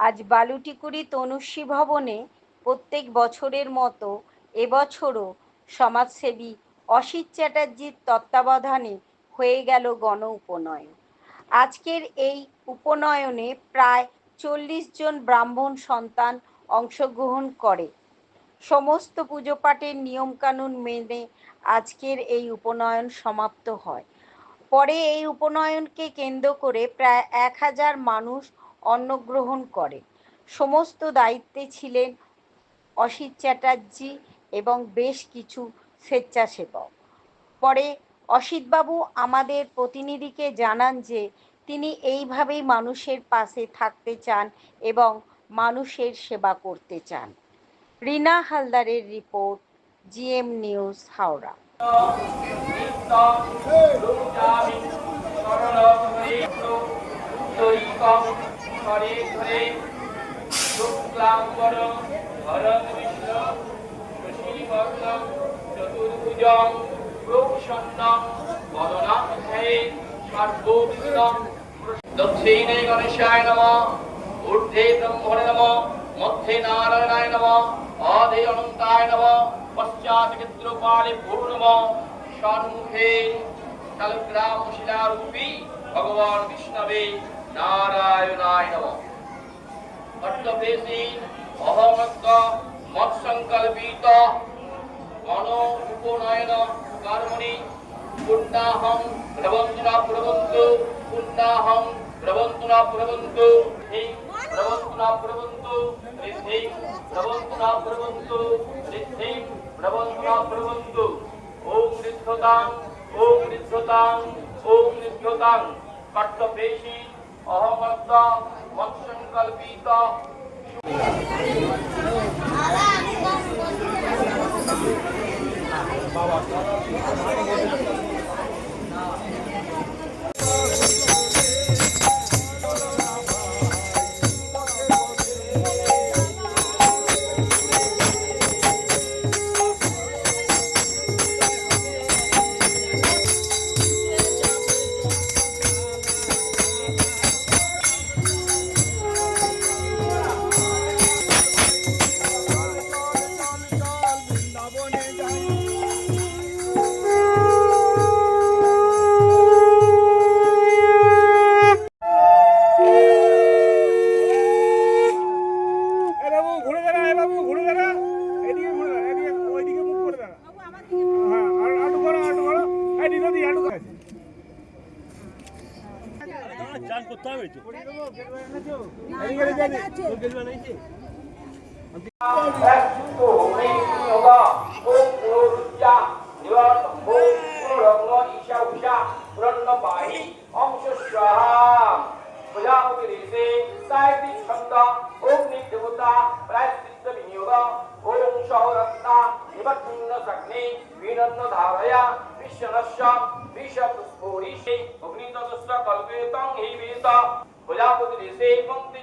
আজ বালুটিকুড়ি তনুশ্রী ভবনে প্রত্যেক বছরের মতো এবছরও সমাজসেবী অসিত চ্যাটার্জির তত্ত্বাবধানে হয়ে গেল গণ উপনয়ন। আজকের এই উপনয়নে প্রায় চল্লিশ জন ব্রাহ্মণ সন্তান অংশগ্রহণ করে। সমস্ত পুজো পাঠের নিয়মকানুন মেনে আজকের এই উপনয়ন সমাপ্ত হয়। পরে এই উপনয়নকে কেন্দ্র করে প্রায় এক হাজার মানুষ অন্নগ্রহণ করে। সমস্ত দায়িত্বে ছিলেন অসিত চ্যাটার্জি এবং বেশ কিছু স্বেচ্ছাসেবক। পরে অসিতবাবু আমাদের প্রতিনিধিকে জানান যে, তিনি এইভাবেই মানুষের পাশে থাকতে চান এবং মানুষের সেবা করতে চান। রিনা হালদারের রিপোর্ট, জিএম নিউজ হাওড়া। ঘরে ঘরে শুক্লাম্বর ভরত বিষ্ণু শশীবর্ণ চতুর্ভুজং প্রসন্ন বদনাম ধ্যায়ে সর্ববিঘ্নম দক্ষিণে গণেশায় নম, ঊর্ধ্বে ব্রহ্মণে নম, মধ্যে নারায়ণায় অধে অনন্তায় পশ্চাৎ সম্মুখে শালগ্রাম শিলারূপী ভগবান বিষ্ণবে নারায়ণায় নম। অট্টবেশী অহমত্ত মৎসংকল্পিত গণ উপনয়ন কর্মণি পুণ্যাহং প্রবন্ধনা প্রবন্তু পুণ্যাহং প্রবন্তু প্রবন্ধনা প্রবন্তু ঋদ্ধি প্রবন্ধনা প্রবন্তু ঋদ্ধি প্রবন্ধনা প্রবন্তু ওম ঋদ্ধতাং ওম ঋদ্ধতাং ওম ঋদ্ধতাং কট্টবেশী অহমত্ত মৎসংকল্পিত এ ঋষে সায়তি ছন্দ অগ্নি দেবতা প্রায়শ্চিত্ত বিনিয়োগ ওম সহরত্না নিবর্তিন্ন সগ্নি বীরন্ন ধারয়া বিশ্বনস্য বিষ পুষ্পরিষে অগ্নিতদস্য কল্পেতং হি বেত প্রজাপতি ঋষে পঙ্ক্তি